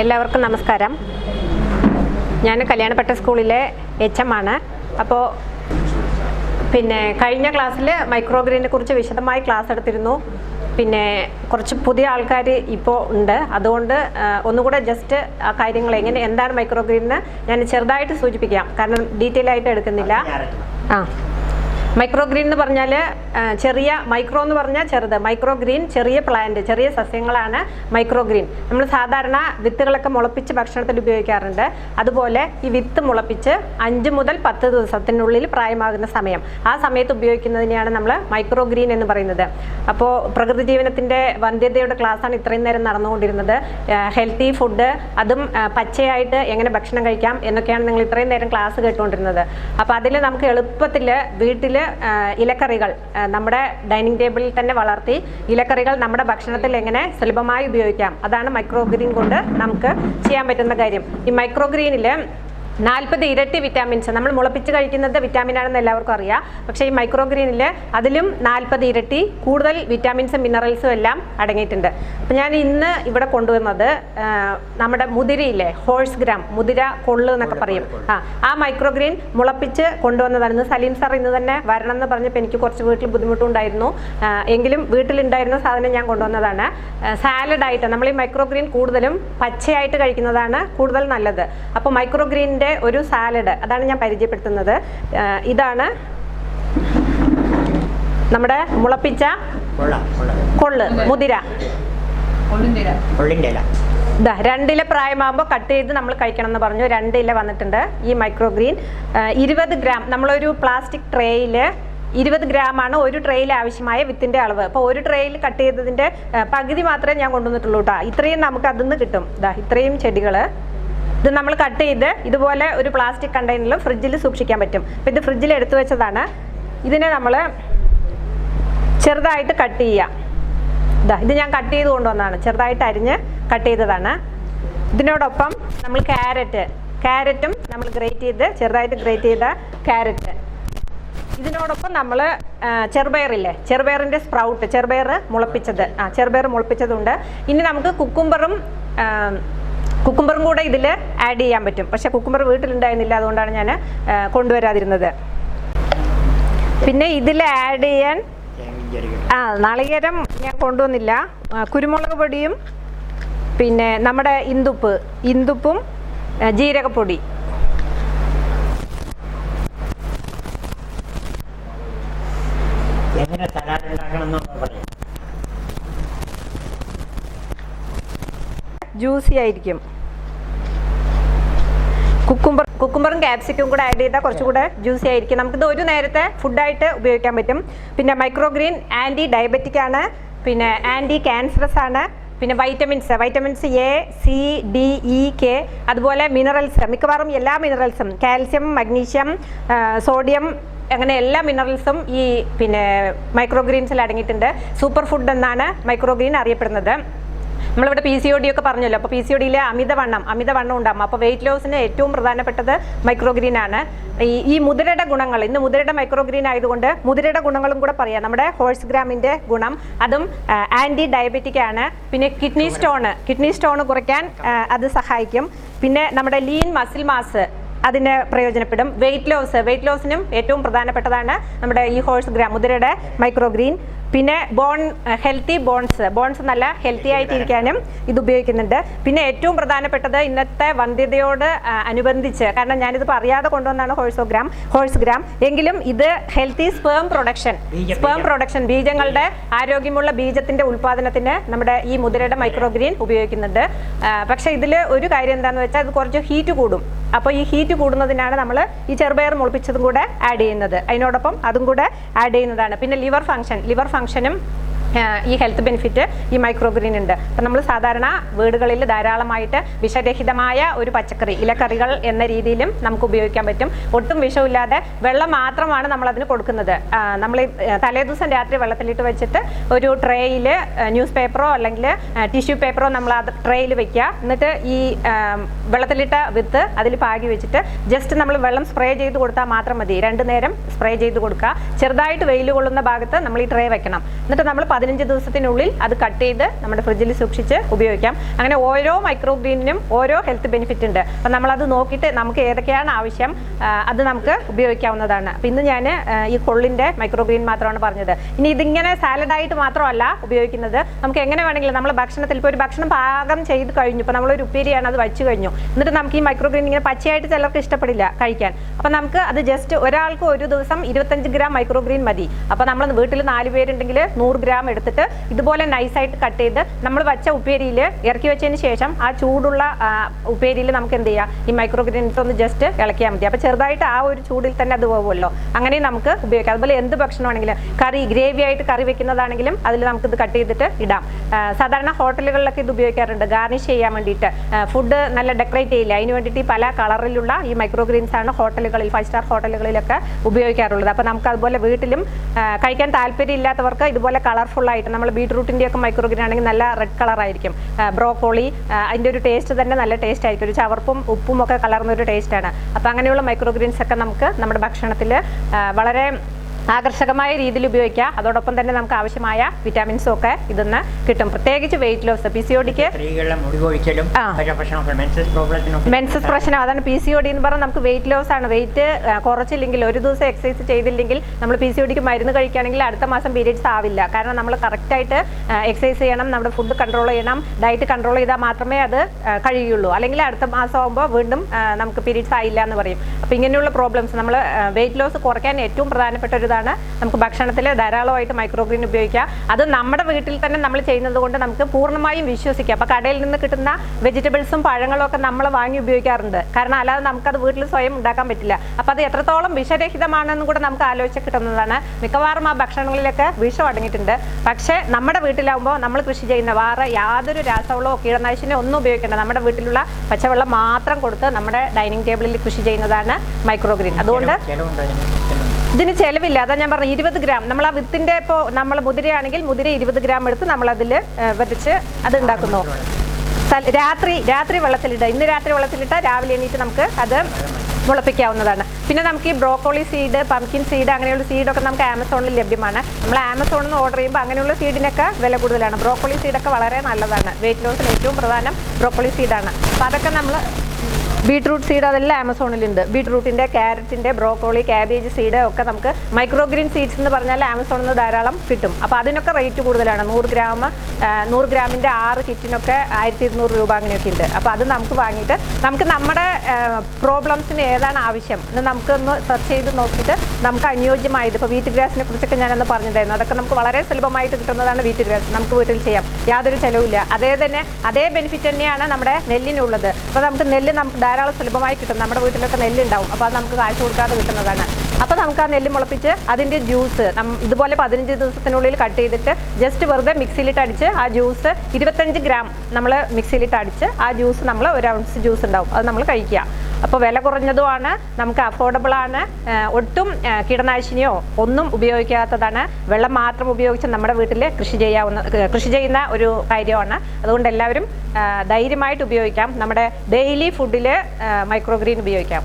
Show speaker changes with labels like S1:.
S1: എല്ലാവർക്കും നമസ്കാരം. ഞാൻ കല്യാണപ്പെട്ട സ്കൂളിലെ എച്ച് എം ആണ്. അപ്പോൾ പിന്നെ കഴിഞ്ഞ ക്ലാസ്സിൽ മൈക്രോഗ്രീനെ കുറിച്ച് വിശദമായി ക്ലാസ് എടുത്തിരുന്നു. പിന്നെ കുറച്ച് പുതിയ ആൾക്കാർ ഇപ്പോൾ ഉണ്ട്. അതുകൊണ്ട് ഒന്നുകൂടെ ജസ്റ്റ് ആ കാര്യങ്ങൾ എങ്ങനെ എന്താണ് മൈക്രോഗ്രീൻ ഞാൻ ചെറുതായിട്ട് സൂചിപ്പിക്കാം. കാരണം ഡീറ്റെയിൽ ആയിട്ട് എടുക്കുന്നില്ല. ആ മൈക്രോഗ്രീൻ എന്ന് പറഞ്ഞാൽ ചെറിയ മൈക്രോ എന്ന് പറഞ്ഞാൽ ചെറുത്. മൈക്രോ ഗ്രീൻ ചെറിയ പ്ലാന്റ് ചെറിയ സസ്യങ്ങളാണ് മൈക്രോ ഗ്രീൻ നമ്മൾ സാധാരണ വിത്തുകളൊക്കെ മുളപ്പിച്ച് ഭക്ഷണത്തിൽ ഉപയോഗിക്കാറുണ്ട്. അതുപോലെ ഈ വിത്ത് മുളപ്പിച്ച് അഞ്ച് മുതൽ പത്ത് ദിവസത്തിനുള്ളിൽ പ്രായമാകുന്ന സമയം. ആ സമയത്ത് ഉപയോഗിക്കുന്നതിനെയാണ് നമ്മൾ മൈക്രോ ഗ്രീൻ എന്ന് പറയുന്നത്. അപ്പോൾ പ്രകൃതി ജീവനത്തിന്റെ വന്ധ്യതയുടെ ക്ലാസ്സാണ് ഇത്രയും നേരം നടന്നുകൊണ്ടിരുന്നത്. ഹെൽത്തി ഫുഡ് അതും പച്ചയായിട്ട് എങ്ങനെ ഭക്ഷണം കഴിക്കാം എന്നൊക്കെയാണ് നിങ്ങൾ ഇത്രയും നേരം ക്ലാസ് കേട്ടുകൊണ്ടിരുന്നത്. അപ്പോൾ അതിൽ നമുക്ക് എളുപ്പത്തിൽ വീട്ടിൽ ഇലക്കറികൾ നമ്മുടെ ഡൈനിങ് ടേബിളിൽ തന്നെ വളർത്തി ഇലക്കറികൾ നമ്മുടെ ഭക്ഷണത്തിൽ എങ്ങനെ സുലഭമായി ഉപയോഗിക്കാം. അതാണ് മൈക്രോ ഗ്രീൻ കൊണ്ട് നമുക്ക് ചെയ്യാൻ പറ്റുന്ന കാര്യം. ഈ മൈക്രോഗ്രീനിൽ നാൽപ്പത് ഇരട്ടി വിറ്റാമിൻസ് നമ്മൾ മുളപ്പിച്ച് കഴിക്കുന്നത് വിറ്റാമിൻ ആണെന്ന് എല്ലാവർക്കും അറിയാം. പക്ഷേ ഈ മൈക്രോഗ്രീനിൽ അതിലും നാൽപ്പത് ഇരട്ടി കൂടുതൽ വിറ്റാമിൻസും മിനറൽസും എല്ലാം അടങ്ങിയിട്ടുണ്ട്. അപ്പം ഞാൻ ഇന്ന് ഇവിടെ കൊണ്ടുവന്നത് നമ്മുടെ മുതിരയില്ലേ ഹോഴ്സ് ഗ്രാം മുതിര കൊള്ളു എന്നൊക്കെ പറയും. ആ ആ മൈക്രോഗ്രീൻ മുളപ്പിച്ച് കൊണ്ടുവന്നതാണ്. ഇന്ന് സലീം സാർ ഇന്ന് തന്നെ വരണം എന്ന് പറഞ്ഞപ്പോൾ എനിക്ക് കുറച്ച് വീട്ടിൽ ബുദ്ധിമുട്ടുണ്ടായിരുന്നു. എങ്കിലും വീട്ടിലുണ്ടായിരുന്ന സാധനം ഞാൻ കൊണ്ടുവന്നതാണ്. സാലഡായിട്ട് നമ്മൾ ഈ മൈക്രോഗ്രീൻ കൂടുതലും പച്ചയായിട്ട് കഴിക്കുന്നതാണ് കൂടുതൽ നല്ലത്. അപ്പോൾ മൈക്രോഗ്രീനിന്റെ ഒരു സാലഡ് അതാണ് ഞാൻ പരിചയപ്പെടുത്തുന്നത്. ഇതാണ് നമ്മുടെ മുളപ്പിച്ച
S2: കൊള്ളാം കൊള്ളാം.
S1: കൊള്ള് മുതിര. രണ്ടില പ്രായമാകുമ്പോൾ കട്ട് ചെയ്ത് നമ്മൾ കഴിക്കണം എന്ന് പറഞ്ഞു. രണ്ടില വന്നിട്ടുണ്ട് ഈ മൈക്രോഗ്രീൻ ഇരുപത് ഗ്രാം നമ്മളൊരു പ്ലാസ്റ്റിക് ട്രേയിൽ ഇരുപത് ഗ്രാമാണ് ഒരു ട്രേയിൽ ആവശ്യമായ വിത്തിന്റെ അളവ്. അപ്പോൾ ഒരു ട്രേയിൽ കട്ട് ചെയ്തതിന്റെ പകുതി മാത്രമേ ഞാൻ കൊണ്ടുവന്നിട്ടുള്ളൂ കേട്ടോ ഇത്രയും നമുക്ക് അതിൽ നിന്ന് കിട്ടും. ഇതാ ഇത്രയും ചെടികൾ ഇത് നമ്മൾ കട്ട് ചെയ്ത് ഇതുപോലെ ഒരു പ്ലാസ്റ്റിക് കണ്ടെയ്നറിൽ ഫ്രിഡ്ജിൽ സൂക്ഷിക്കാൻ പറ്റും. അപ്പം ഇത് ഫ്രിഡ്ജിൽ എടുത്തു വെച്ചതാണ്. ഇതിനെ നമ്മൾ ചെറുതായിട്ട് കട്ട് ചെയ്യാം. ഇതാ ഇത് ഞാൻ കട്ട് ചെയ്ത് കൊണ്ടുവന്നതാണ്. ചെറുതായിട്ട് അരിഞ്ഞ് കട്ട് ചെയ്തതാണ്. ഇതിനോടൊപ്പം നമ്മൾ ക്യാരറ്റ് ക്യാരറ്റും നമ്മൾ ഗ്രേറ്റ് ചെയ്ത് ചെറുതായിട്ട് ഗ്രേറ്റ് ചെയ്ത ക്യാരറ്റ്. ഇതിനോടൊപ്പം നമ്മൾ ചെറുപയറില്ലേ ചെറുപയറിന്റെ സ്പ്രൗട്ട് ചെറുപയർ മുളപ്പിച്ചത്. ആ ചെറുപയർ മുളപ്പിച്ചതുണ്ട്. ഇനി നമുക്ക് കുക്കുംബറും കുക്കുംബറും കൂടെ ഇതിൽ ആഡ് ചെയ്യാൻ പറ്റും. പക്ഷേ കുക്കുംബർ വീട്ടിലുണ്ടായിരുന്നില്ല അതുകൊണ്ടാണ് ഞാൻ കൊണ്ടുവരാതിരുന്നത്. പിന്നെ ഇതിൽ ആഡ് ചെയ്യാൻ ആ നാളികേരം ഞാൻ കൊണ്ടുവന്നില്ല. കുരുമുളക് പൊടിയും പിന്നെ നമ്മുടെ ഇന്ദുപ്പ് ഇന്ദുപ്പും ജീരകപ്പൊടി.
S2: എങ്ങനെ സലാഡ് ഉണ്ടാക്കണം എന്ന് പറയും.
S1: ജ്യൂസി ആയിരിക്കും. കുക്കുംബർ കുക്കുംബറും ക്യാപ്സിക്കും കൂടെ ആഡ് ചെയ്താൽ കുറച്ചുകൂടെ ജ്യൂസി ആയിരിക്കും. നമുക്കിത് ഒരു നേരത്തെ ഫുഡായിട്ട് ഉപയോഗിക്കാൻ പറ്റും. പിന്നെ മൈക്രോഗ്രീൻ ആന്റി ഡയബറ്റിക് ആണ്. പിന്നെ ആന്റി ക്യാൻസറസ് ആണ്. പിന്നെ vitamins vitamins A C D E K അതുപോലെ മിനറൽസ് മിക്കവാറും എല്ലാ മിനറൽസും കാൽസ്യം മഗ്നീഷ്യം സോഡിയം അങ്ങനെ എല്ലാ മിനറൽസും ഈ പിന്നെ മൈക്രോഗ്രീൻസിൽ അടങ്ങിയിട്ടുണ്ട്. സൂപ്പർ ഫുഡ് എന്നാണ് മൈക്രോഗ്രീൻ അറിയപ്പെടുന്നത്. നമ്മളിവിടെ പി സി ഒ ഡി ഒക്കെ പറഞ്ഞല്ലോ. അപ്പോൾ പി സി ഒ ഡിയിലെ അമിതവണ്ണം അമിതവണ്ണം ഉണ്ടാകും അപ്പോൾ വെയിറ്റ് ലോസിന് ഏറ്റവും പ്രധാനപ്പെട്ടത് മൈക്രോഗ്രീൻ ആണ്. ഈ ഈ മുതിരയുടെ ഗുണങ്ങൾ ഇന്ന് മുതിരയുടെ മൈക്രോഗ്രീൻ ആയതുകൊണ്ട് മുതിരയുടെ ഗുണങ്ങളും കൂടെ പറയാം. നമ്മുടെ ഹോഴ്സ് ഗ്രാമിന്റെ ഗുണം അതും ആന്റി ഡയബറ്റിക് ആണ്. പിന്നെ കിഡ്നി സ്റ്റോണ് കിഡ്നി സ്റ്റോൺ കുറയ്ക്കാൻ അത് സഹായിക്കും. പിന്നെ നമ്മുടെ ലീൻ മസിൽ മാസ് അതിന് പ്രയോജനപ്പെടും. വെയിറ്റ് ലോസ് വെയിറ്റ് ലോസിനും ഏറ്റവും പ്രധാനപ്പെട്ടതാണ് നമ്മുടെ ഈ ഹോഴ്സ് ഗ്രാം മുതിരയുടെ മൈക്രോഗ്രീൻ പിന്നെ ബോൺ ഹെൽത്തി ബോൺസ് ബോൺസ് നല്ല ഹെൽത്തി ആയിട്ടിരിക്കാനും ഇത് ഉപയോഗിക്കുന്നുണ്ട്. പിന്നെ ഏറ്റവും പ്രധാനപ്പെട്ടത് ഇന്നത്തെ വന്ധ്യതയോട് അനുബന്ധിച്ച്. കാരണം ഞാനിത് അറിയാതെ കൊണ്ടുവന്നാണ് ഹോഴ്സോ ഗ്രാം ഹോഴ്സ് ഗ്രാം എങ്കിലും ഇത് healthy sperm production sperm production ബീജങ്ങളുടെ ആരോഗ്യമുള്ള ബീജത്തിന്റെ ഉൽപാദനത്തിന് നമ്മുടെ ഈ മുതിരയുടെ മൈക്രോഗ്രീൻ ഉപയോഗിക്കുന്നുണ്ട്. പക്ഷേ ഇതിൽ ഒരു കാര്യം എന്താണെന്ന് വെച്ചാൽ ഇത് കുറച്ച് ഹീറ്റ് കൂടും. അപ്പോൾ ഈ ഹീറ്റ് കൂടുന്നതിനാണ് നമ്മൾ ഈ ചെറുപയർ മുളപ്പിച്ചതും കൂടെ ആഡ് ചെയ്യുന്നത്. അതിനോടൊപ്പം അതും കൂടെ ആഡ് ചെയ്യുന്നതാണ്. പിന്നെ ലിവർ ഫംഗ്ഷൻ ലിവർ ഫംഗ്ഷനും ഈ ഹെൽത്ത് ബെനിഫിറ്റ് ഈ മൈക്രോ ഗ്രീൻ ഉണ്ട്. അപ്പം നമ്മൾ സാധാരണ വീടുകളിൽ ധാരാളമായിട്ട് വിഷരഹിതമായ ഒരു പച്ചക്കറി ഇലക്കറികൾ എന്ന രീതിയിലും നമുക്ക് ഉപയോഗിക്കാൻ പറ്റും. ഒട്ടും വിഷമില്ലാതെ വെള്ളം മാത്രമാണ് നമ്മൾ അതിന് കൊടുക്കുന്നത് നമ്മൾ തലേദിവസം രാത്രി വെള്ളത്തിലിട്ട് വെച്ചിട്ട് ഒരു ട്രേയിൽ ന്യൂസ് പേപ്പറോ അല്ലെങ്കിൽ ടിഷ്യൂ പേപ്പറോ നമ്മൾ ആ ട്രേയിൽ വെക്കുക. എന്നിട്ട് ഈ വെള്ളത്തിലിട്ട വിത്ത് അതിൽ പാകി വെച്ചിട്ട് ജസ്റ്റ് നമ്മൾ വെള്ളം സ്പ്രേ ചെയ്ത് കൊടുത്താൽ മാത്രം മതി. രണ്ടു നേരം സ്പ്രേ ചെയ്ത് കൊടുക്കുക. ചെറുതായിട്ട് വെയിൽ കൊള്ളുന്ന ഭാഗത്ത് നമ്മൾ ഈ ട്രേ വെക്കണം. എന്നിട്ട് നമ്മൾ പതിനഞ്ച് പതിനഞ്ച് ദിവസത്തിനുള്ളിൽ അത് കട്ട് ചെയ്ത് നമ്മുടെ ഫ്രിഡ്ജിൽ സൂക്ഷിച്ച് ഉപയോഗിക്കാം. അങ്ങനെ ഓരോ മൈക്രോ ഗ്രീനിനും ഓരോ ഹെൽത്ത് ബെനിഫിറ്റ് ഉണ്ട്. അപ്പം നമ്മളത് നോക്കിയിട്ട് നമുക്ക് ഏതൊക്കെയാണ് ആവശ്യം അത് നമുക്ക് ഉപയോഗിക്കാവുന്നതാണ്. അപ്പം ഇന്ന് ഞാൻ ഈ കൊള്ളിന്റെ മൈക്രോ ഗ്രീൻ മാത്രമാണ് പറഞ്ഞത്. ഇനി ഇതിങ്ങനെ സാലഡായിട്ട് മാത്രമല്ല ഉപയോഗിക്കുന്നത്. നമുക്ക് എങ്ങനെ വേണമെങ്കിലും നമ്മൾ ഭക്ഷണത്തിൽ ഇപ്പോൾ ഒരു ഭക്ഷണം പാകം ചെയ്ത് കഴിഞ്ഞു. ഇപ്പോൾ നമ്മളൊരു ഉപ്പേരിയാണ് അത് വെച്ച് കഴിഞ്ഞു. എന്നിട്ട് നമുക്ക് ഈ മൈക്രോ ഗ്രീൻ ഇങ്ങനെ പച്ചയായിട്ട് ചിലർക്ക് ഇഷ്ടപ്പെടില്ല കഴിക്കാൻ. അപ്പം നമുക്ക് അത് ജസ്റ്റ് ഒരാൾക്ക് ഒരു ദിവസം ഇരുപത്തഞ്ച് ഗ്രാം മൈക്രോ ഗ്രീൻ മതി. അപ്പോൾ നമ്മൾ വീട്ടിൽ നാല് പേരുണ്ടെങ്കിൽ നൂറ് ഗ്രാം എടുത്തിട്ട് ഇതുപോലെ നൈസായിട്ട് കട്ട് ചെയ്ത് നമ്മൾ വെച്ച ഉപ്പേരിയിൽ ഇറക്കി വെച്ചതിന് ശേഷം ആ ചൂടുള്ള ഉപ്പേരിയിൽ നമുക്ക് എന്ത് ചെയ്യാം? ഈ മൈക്രോഗ്രീൻസ് ഒന്ന് ജസ്റ്റ് ഇളക്കിയാൽ മതി. അപ്പോൾ ചെറുതായിട്ട് ആ ഒരു ചൂടിൽ തന്നെ അത് പോകുമല്ലോ അങ്ങനെ നമുക്ക് ഉപയോഗിക്കാം. അതുപോലെ എന്ത് ഭക്ഷണമാണെങ്കിലും കറി ഗ്രേവി ആയിട്ട് കറി വെക്കുന്നതാണെങ്കിലും അതിൽ നമുക്കിത് കട്ട് ചെയ്തിട്ട് ഇടാം. സാധാരണ ഹോട്ടലുകളിലൊക്കെ ഇത് ഉപയോഗിക്കാറുണ്ട്. ഗാർണിഷ് ചെയ്യാൻ വേണ്ടിയിട്ട്. ഫുഡ് നല്ല ഡെക്കറേറ്റ് ചെയ്യില്ല. അതിന് വേണ്ടിയിട്ട് പല കളറിലുള്ള ഈ മൈക്രോഗ്രീൻസ് ആണ് ഹോട്ടലുകളിൽ ഫൈവ് സ്റ്റാർ ഹോട്ടലുകളിലൊക്കെ ഉപയോഗിക്കാറുള്ളത്. അപ്പോൾ നമുക്ക് അതുപോലെ വീട്ടിലും കഴിക്കാൻ താല്പര്യം ഇല്ലാത്തവർക്ക് ഇതുപോലെ കളർഫുൾ ആയിട്ട് നമ്മൾ ബീട്രൂട്ടിന്റെ ഒക്കെ മൈക്രോഗ്രീൻ ആണെങ്കിൽ നല്ല റെഡ് കളർ ആയിരിക്കും. ബ്രോക്കോളി അതിന്റെ ഒരു ടേസ്റ്റ് തന്നെ നല്ല ടേസ്റ്റ് ആയിരിക്കും. ഒരു ചവർപ്പും ഉപ്പും ഒക്കെ കലർന്ന ഒരു ടേസ്റ്റാണ് അപ്പോൾ അങ്ങനെയുള്ള മൈക്രോഗ്രീൻസ് ഒക്കെ നമുക്ക് നമ്മുടെ ഭക്ഷണത്തിൽ വളരെ ആകർഷകമായ രീതിയിൽ ഉപയോഗിക്കാം. അതോടൊപ്പം തന്നെ നമുക്ക് ആവശ്യമായ വിറ്റാമിൻസും ഒക്കെ ഇതിന്ന് കിട്ടും. പ്രത്യേകിച്ച് weight loss P C O ഡിക്ക്
S2: സ്ത്രീകളുടെ മുടി കൊഴിക്കലും
S1: ആ.
S2: മറ്റു പ്രശ്നങ്ങൾ മെൻസസ്
S1: പ്രശ്നം അതാണ് പി സി ഒ ഡി എന്ന് പറഞ്ഞാൽ നമുക്ക് വെയിറ്റ് ലോസ് ആണ്. വെയിറ്റ് കുറച്ചില്ലെങ്കിൽ ഒരു ദിവസം എക്സസൈസ് ചെയ്തില്ലെങ്കിൽ നമ്മൾ പി സി ഒ ഡിക്ക് മരുന്ന് കഴിക്കുകയാണെങ്കിൽ അടുത്ത മാസം പീരീഡ്സ് ആവില്ല. കാരണം നമ്മൾ കറക്റ്റായിട്ട് എക്സസൈസ് ചെയ്യണം നമ്മുടെ ഫുഡ് കൺട്രോൾ ചെയ്യണം ഡയറ്റ് കൺട്രോൾ ചെയ്താൽ മാത്രമേ അത് കഴിയുള്ളൂ. അല്ലെങ്കിൽ അടുത്ത മാസം ആകുമ്പോൾ വീണ്ടും നമുക്ക് പീരീഡ്സ് ആയില്ല എന്ന് പറയും. അപ്പോൾ ഇങ്ങനെയുള്ള പ്രോബ്ലംസ് നമ്മൾ വെയിറ്റ് ലോസ് കുറയ്ക്കാൻ ഏറ്റവും പ്രധാനപ്പെട്ട ഒരു ഇതാണ് നമുക്ക് ഭക്ഷണത്തിൽ ധാരാളമായിട്ട് മൈക്രോഗ്രീൻ ഉപയോഗിക്കാം. അത് നമ്മുടെ വീട്ടിൽ തന്നെ നമ്മൾ ചെയ്യുന്നത് കൊണ്ട് നമുക്ക് പൂർണമായും വിശ്വസിക്കാം. അപ്പോൾ കടയിൽ നിന്ന് കിട്ടുന്ന വെജിറ്റബിൾസും പഴങ്ങളും ഒക്കെ നമ്മൾ വാങ്ങി ഉപയോഗിക്കാറുണ്ട്. കാരണം അല്ലാതെ നമുക്കത് വീട്ടിൽ സ്വയം ഉണ്ടാക്കാൻ പറ്റില്ല. അപ്പോൾ അത് എത്രത്തോളം വിഷരഹിതമാണെന്നും കൂടെ നമുക്ക് ആലോചിച്ച് കിട്ടുന്നതാണ്. മിക്കവാറും ആ ഭക്ഷണങ്ങളിലൊക്കെ വിഷം അടങ്ങിയിട്ടുണ്ട്. പക്ഷേ നമ്മുടെ വീട്ടിലാവുമ്പോൾ നമ്മൾ കൃഷി ചെയ്യുന്ന വേറെ യാതൊരു രാസവളമോ കീടനാശിനിയോ ഒന്നും ഉപയോഗിക്കേണ്ട. നമ്മുടെ വീട്ടിലുള്ള പച്ചവെള്ളം മാത്രം കൊടുത്ത് നമ്മുടെ ഡൈനിങ് ടേബിളിൽ കൃഷി ചെയ്യുന്നതാണ് മൈക്രോഗ്രീൻ അതുകൊണ്ട്. ഇതിന് ചെലവില്ല. അതാ ഞാൻ പറഞ്ഞു ഇരുപത് ഗ്രാം. നമ്മൾ ആ വിത്തിന്റെ ഇപ്പോൾ നമ്മൾ മുതിരയാണെങ്കിൽ മുതിര ഇരുപത് ഗ്രാം എടുത്ത് നമ്മൾ അതിൽ വരച്ച് അത് ഉണ്ടാക്കുന്നു. രാത്രി രാത്രി വെള്ളത്തിലിടുക ഇന്ന് രാത്രി വെള്ളത്തിലിട്ടാൽ രാവിലെ എണീറ്റ് നമുക്ക് അത് മുളപ്പിക്കാവുന്നതാണ്. പിന്നെ നമുക്ക് ഈ ബ്രോക്കോളി സീഡ് പംകിൻ സീഡ് അങ്ങനെയുള്ള സീഡൊക്കെ നമുക്ക് ആമസോണിൽ ലഭ്യമാണ്. നമ്മൾ ആമസോണിൽ നിന്ന് ഓർഡർ ചെയ്യുമ്പോൾ അങ്ങനെയുള്ള സീഡിനൊക്കെ വില കൂടുതലാണ്. ബ്രോക്കോളി സീഡൊക്കെ വളരെ നല്ലതാണ്. വെയിറ്റ് ലോസിന് ഏറ്റവും പ്രധാനം ബ്രോക്കോളി സീഡാണ്. അപ്പോൾ അതൊക്കെ നമ്മൾ ബീട്രൂട്ട് സീഡ് അതെല്ലാം ആമസോണിലുണ്ട്. ബീട്രൂട്ടിന്റെ ക്യാരറ്റിന്റെ ബ്രോക്കോളി ക്യാബേജ് സീഡ് ഒക്കെ നമുക്ക് മൈക്രോഗ്രീൻ സീഡ്സ് എന്ന് പറഞ്ഞാൽ ആമസോണിൽ നിന്ന് ധാരാളം കിട്ടും. അപ്പോൾ അതിനൊക്കെ റേറ്റ് കൂടുതലാണ്. നൂറ് ഗ്രാം നൂറ് ഗ്രാമിന്റെ ആറ് കിറ്റിനൊക്കെ ആയിരത്തി ഇരുന്നൂറ് രൂപ അങ്ങനെയൊക്കെ ഉണ്ട്. അപ്പോൾ അത് നമുക്ക് വാങ്ങിയിട്ട് നമുക്ക് നമ്മുടെ പ്രോബ്ലംസിന് ഏതാണ് ആവശ്യം എന്ന് നമുക്കൊന്ന് സെർച്ച് ചെയ്ത് നോക്കിയിട്ട് നമുക്ക് അനുയോജ്യമായത്. ഇപ്പോൾ വീറ്റ് ഗ്രാസിനെ കുറിച്ചൊക്കെ ഞാനൊന്ന് പറഞ്ഞിട്ടുണ്ടായിരുന്നു. അതൊക്കെ നമുക്ക് വളരെ സുലഭമായിട്ട് കിട്ടുന്നതാണ് വീറ്റ് ഗ്രാസ് നമുക്ക് വീട്ടിൽ ചെയ്യാം. യാതൊരു ചിലവില്ല അതേ തന്നെ അതേ ബെനിഫിറ്റ് തന്നെയാണ് നമ്മുടെ നെല്ലിനുള്ളത്. അപ്പോൾ നമുക്ക് നെല്ല് ധാരാളം സുലഭമായി കിട്ടും. നമ്മുടെ വീട്ടിലൊക്കെ നെല്ലുണ്ടാവും. അപ്പോൾ അത് നമുക്ക് കാഴ്ച കൊടുക്കാതെ കിട്ടുന്നതാണ്. അപ്പോൾ നമുക്ക് ആ നെല്ല് മുളപ്പിച്ച് അതിന്റെ ജ്യൂസ് ഇതുപോലെ പതിനഞ്ച് ദിവസത്തിനുള്ളിൽ കട്ട് ചെയ്തിട്ട് ജസ്റ്റ് വെറുതെ മിക്സിയിലിട്ട് അടിച്ച് ആ ജ്യൂസ് ഇരുപത്തഞ്ച് ഗ്രാം നമ്മൾ മിക്സിയിലിട്ട് അടിച്ച് ആ ജ്യൂസ് നമ്മൾ ഒരു ഔൺസ് ജ്യൂസ് ഉണ്ടാവും. അത് നമ്മൾ കഴിക്കുക. അപ്പോൾ വില കുറഞ്ഞതുമാണ് നമുക്ക് അഫോർഡബിൾ ആണ്. ഒട്ടും കീടനാശിനിയോ ഒന്നും ഉപയോഗിക്കാത്തതാണ്. വെള്ളം മാത്രം ഉപയോഗിച്ച് നമ്മുടെ വീട്ടിൽ കൃഷി ചെയ്യാവുന്ന കൃഷി ചെയ്യുന്ന ഒരു കാര്യമാണ്. അതുകൊണ്ട് എല്ലാവരും ധൈര്യമായിട്ട് ഉപയോഗിക്കാം. നമ്മുടെ ഡെയിലി ഫുഡിൽ മൈക്രോഗ്രീൻ ഉപയോഗിക്കാം.